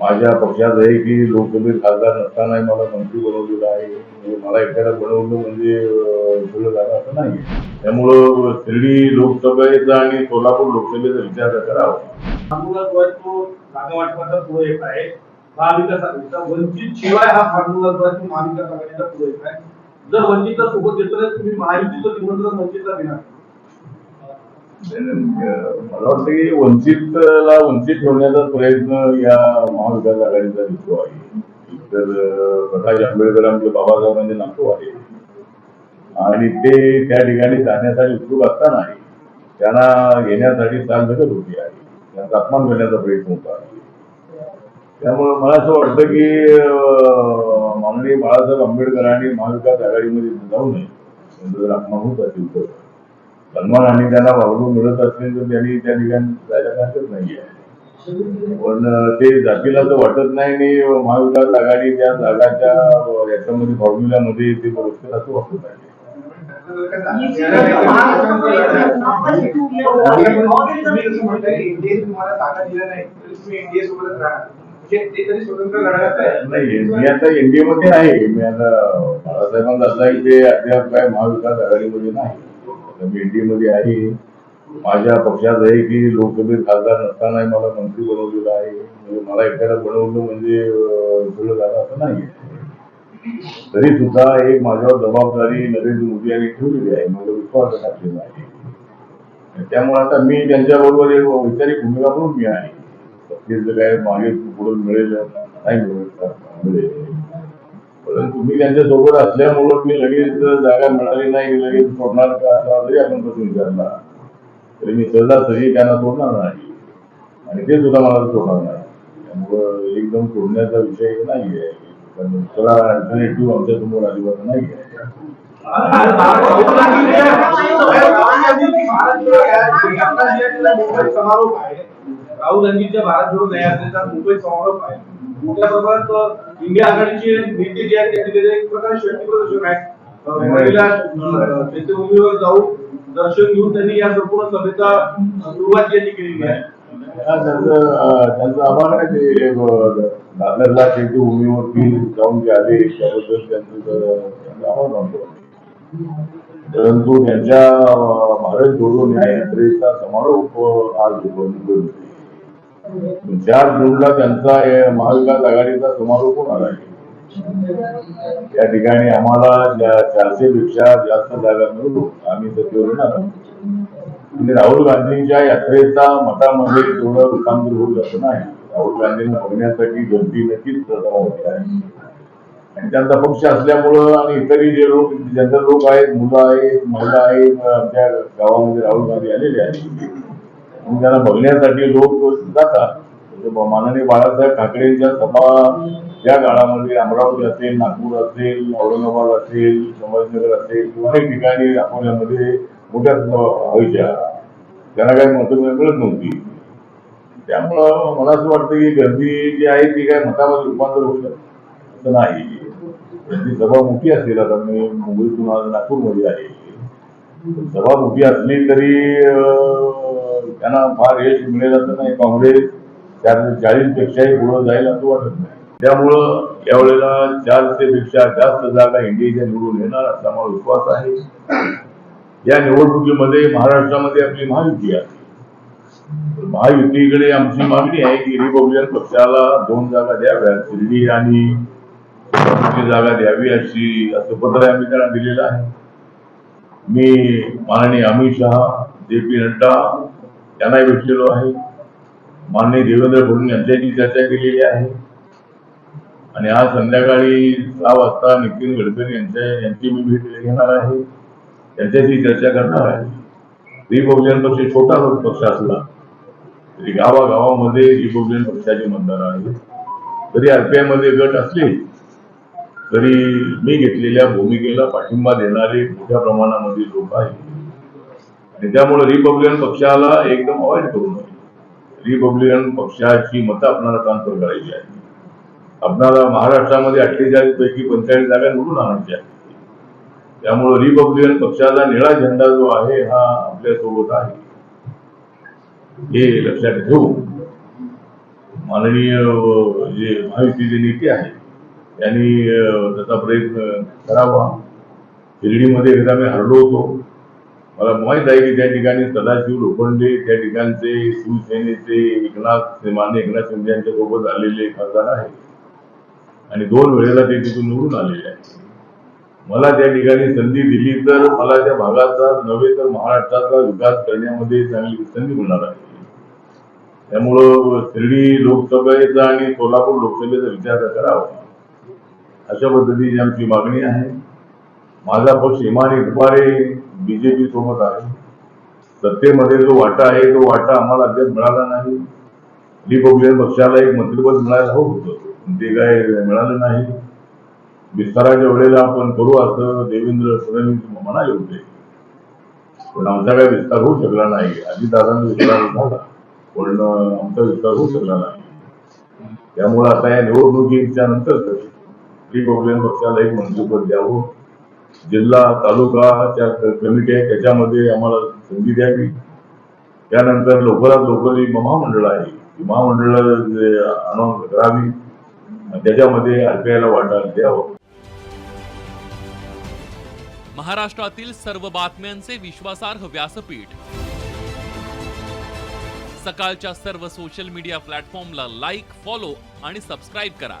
माझ्या पक्षात आहे की लोकसभेत खासदार नसतानाही मला मंत्री बनवलेलं आहे. म्हणजे मला एकट्याला बनवलं म्हणजे झालं असं नाही त्यामुळं शिर्डी लोकसभेचा आणि सोलापूर लोकसभेचा विचार करावा महाविकास आघाडीचा. वंचित शिवाय हा फार्म्युलाद्वारे तो महाविकास आघाडीचा पुढे आहे. जर वंचितला सोबत घेतलं तुम्ही महायुतीचं निमंत्रण वंचितला देणार. मला वाटतं की वंचितला वंचित ठेवण्याचा प्रयत्न या महाविकास आघाडीचा दिसतो आहे. तर प्रकाश आंबेडकर आमचे बाबासाहेबांचे म्हणजे नातू आहे आणि ते त्या ठिकाणी जाण्यासाठी उत्सुक असताना त्यांना घेण्यासाठी चाल भेटत होती आहे. त्यांचा अपमान करण्याचा प्रयत्न होता. त्यामुळे मला असं वाटतं की माननीय बाळासाहेब आंबेडकरांनी महाविकास आघाडीमध्ये जाऊ नये. त्यांचा जर अपमान होत असेल तर. सन्मान आणि त्यांना वागणूक मिळत असेल तर त्यांनी त्या ठिकाणी जायला काय हरकत नाही आहे पण ते जातीला तर वाटत नाही आणि महाविकास आघाडी त्या जागाच्या याच्यामध्ये फॉर्म्युल्यामध्ये ते बरोबर असं वाटत नाही. नाही मी आता एनडीए मध्ये आहे. मी आता बाळासाहेबांना असं आहे की ते अद्याप काय महाविकास आघाडीमध्ये नाही. मी मध्ये आहे. माझ्या पक्षात आहे की लोकसभेत खासदार नसतानाही मला मंत्री बनवलेलं आहे. म्हणजे मला एकट्याला बनवलं म्हणजे सगळं झालं असं नाही तरी सुद्धा एक माझ्यावर जबाबदारी नरेंद्र मोदी यांनी ठेवलेली आहे. मला विश्वास टाकलेला आहे. त्यामुळे आता मी त्यांच्याबरोबर एक वैचारिक भूमिका म्हणून मी आहे. पक्षाचं काय मागे पुढे मिळेल नाही मिळेल. परंतु मी त्यांच्यासोबत असल्यामुळं मी लगेच जागा मिळाली नाही लगेच सोडणार का असा जरी आपण प्रश्न विचारला तरी मी सहजासहजी त्यांना सोडणार नाही. आणि ते सुद्धा मला सोडणार नाही. त्यामुळं एकदम सोडण्याचा विषय नाही आहे दुसरा अल्टरनेटिव्ह आमच्यासमोर अजिबात नाही आहे राहुल गांधीच्या भारत जोडो नया यात्रेचा मुंबईत समारोप आहे. मोठ्या प्रमाणात इंडिया आघाडीचे नेते जे आहेत त्यांचे एक प्रकारे शक्ती प्रदर्शन आहे. महिला चैत्यभूमीवर जाऊन दर्शन घेऊन त्यांनी या संपूर्ण सभेचा सुरुवात यांनी केलेली आहे. त्यांचं आहे ते दादरला चैत्यभूमीवरती जाऊन जे आले त्याबद्दल त्यांचं परंतु त्यांच्या भारत जोडो न्याय यात्रेचा समारोप आज मुंबईमध्ये चार जूनला त्यांचा महाविकास आघाडीचा समारोप होणार आहे त्या ठिकाणी आम्हाला चारशे पेक्षा जास्त जागा मिळू आम्ही सत्तेवर येणार आणि म्हणजे राहुल गांधींच्या यात्रेचा मतामध्ये तेवढं रूपांतर होईल असं नाही. राहुल गांधींना बघण्यासाठी गर्दी नक्कीच प्रथम होते आहे. आणि त्यांचा पक्ष असल्यामुळं आणि इतरही जे लोक जनरल लोक आहेत मुलं आहेत महिला आहेत आमच्या गावामध्ये राहुल गांधी आलेले आहेत. त्यांना बघण्यासाठी लोक जातात म्हणजे माननीय बाळासाहेब ठाकरेंच्या सभा या काळामध्ये अमरावती असेल नागपूर असेल औरंगाबाद असेल संभाजीनगर असेल किंवा अनेक ठिकाणी अकोल्यामध्ये मोठ्या सभा व्हायच्या. त्यांना काही मतं मिळत नव्हती. त्यामुळं मला असं वाटतं की गर्दी जी आहे ती काय मतामध्ये रूपांतर होऊ असं नाही. त्यांची सभा मोठी असेल आता मी मुंबईतून आज नागपूरमध्ये आहे. सभा उभी असली तरी त्यांना फार यश मिळेल असं नाही. काँग्रेस त्या चाळीस पेक्षाही पुढे जाईल असं वाटत नाही. त्यामुळं यावेळेला चारशे पेक्षा जास्त जागा इंडियाच्या निवडून येणार असा मला विश्वास आहे. या निवडणुकीमध्ये महाराष्ट्रामध्ये आपली महायुती आहे. महायुतीकडे आमची मागणी आहे की रिपब्लिकन पक्षाला दोन जागा द्याव्या शिर्डी आणि जागा द्यावी अशी असं पत्र आम्ही त्यांना दिलेलं आहे. मी माननीय अमित शहा जे पी नड्डा यांनाही भेटलेलो आहे. माननीय देवेंद्र फडणवीस यांच्याशी चर्चा केलेली आहे. आणि आज संध्याकाळी सहा वाजता नितीन गडकरी यांच्या यांची मी भेट घेणार आहे. त्यांच्याशी चर्चा करणार आहे. रिपब्लिकन पक्ष छोटा पक्ष असला तरी गावागावामध्ये रिपब्लिकन पक्षाचे मतदार आहेत. तरी आरपीआयमध्ये गट असले तरी मी घेतलेल्या भूमिकेला पाठिंबा देणारे मोठ्या प्रमाणामध्ये लोक आहेत. आणि त्यामुळे रिपब्लिकन पक्षाला एकदम अवॉइड करू नये रिपब्लिकन पक्षाची मतं आपणाला ट्रान्सफर करायची आहे आपणाला महाराष्ट्रामध्ये अठ्ठेचाळीस पैकी पंचेचाळीस जागा निवडून आणायच्या आहेत. त्यामुळे रिपब्लिकन पक्षाचा निळा झेंडा जो आहे हा आपल्यासोबत आहे. हे लक्षात ठेवून माननीय जे महायुतीचे नेते आहेत त्यांनी त्याचा प्रयत्न करावा. शिर्डीमध्ये एकदा मी हरलो होतो. मला माहीत आहे की त्या ठिकाणी सदाशिव लोखंडे त्या ठिकाणचे शिवसेनेचे एकनाथ मान्य एकनाथ शिंदे यांच्या सोबत आलेले खासदार आहेत. आणि दोन वेळेला ते तिथून निवडून आलेले आहेत. मला त्या ठिकाणी संधी दिली तर मला त्या भागाचा नव्हे तर महाराष्ट्राचा विकास करण्यामध्ये चांगली संधी मिळणार आहे. त्यामुळं शिर्डी लोकसभेचा आणि सोलापूर लोकसभेचा विचार करावा. अशा पद्धतीची आमची मागणी आहे. माझा पक्ष इमानी दुपारे बीजेपी सोबत आहे. सत्तेमध्ये जो वाटा आहे तो वाटा आम्हाला अद्याप मिळाला नाही. रिपब्लिकन पक्षाला एक मंत्रिपद मिळायला हवं होतं. ते काय मिळालं नाही. विस्ताराच्या वेळेला आपण करू असं देवेंद्र फडणवीस म्हणाले होते. पण आमचा काय विस्तार होऊ शकला नाही. अजितदादांचा विस्तार झाला. पण आमचा विस्तार होऊ शकला नाही. त्यामुळे आता या निवडणुकीच्या नंतर रिपब्लिकन पक्षाला एक मंत्रिपद द्यावं. जिल्हा तालुकाच्या कमिटी आहे. त्याच्यामध्ये आम्हाला संधी द्यावी. त्यानंतर लवकरात लवकर जी महामंडळ आहे. ती महामंडळ अनाऊन्स करावी. त्याच्यामध्ये आरपीआयला वाटा द्यावं. महाराष्ट्रातील सर्व बातम्यांचे विश्वासार्ह व्यासपीठ. सकाळच्या सर्व सोशल मीडिया प्लॅटफॉर्मला लाईक फॉलो आणि सबस्क्राईब करा.